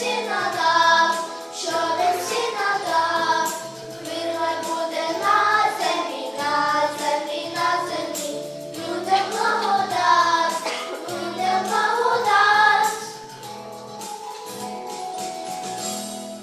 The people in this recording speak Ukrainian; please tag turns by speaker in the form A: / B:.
A: Дівчина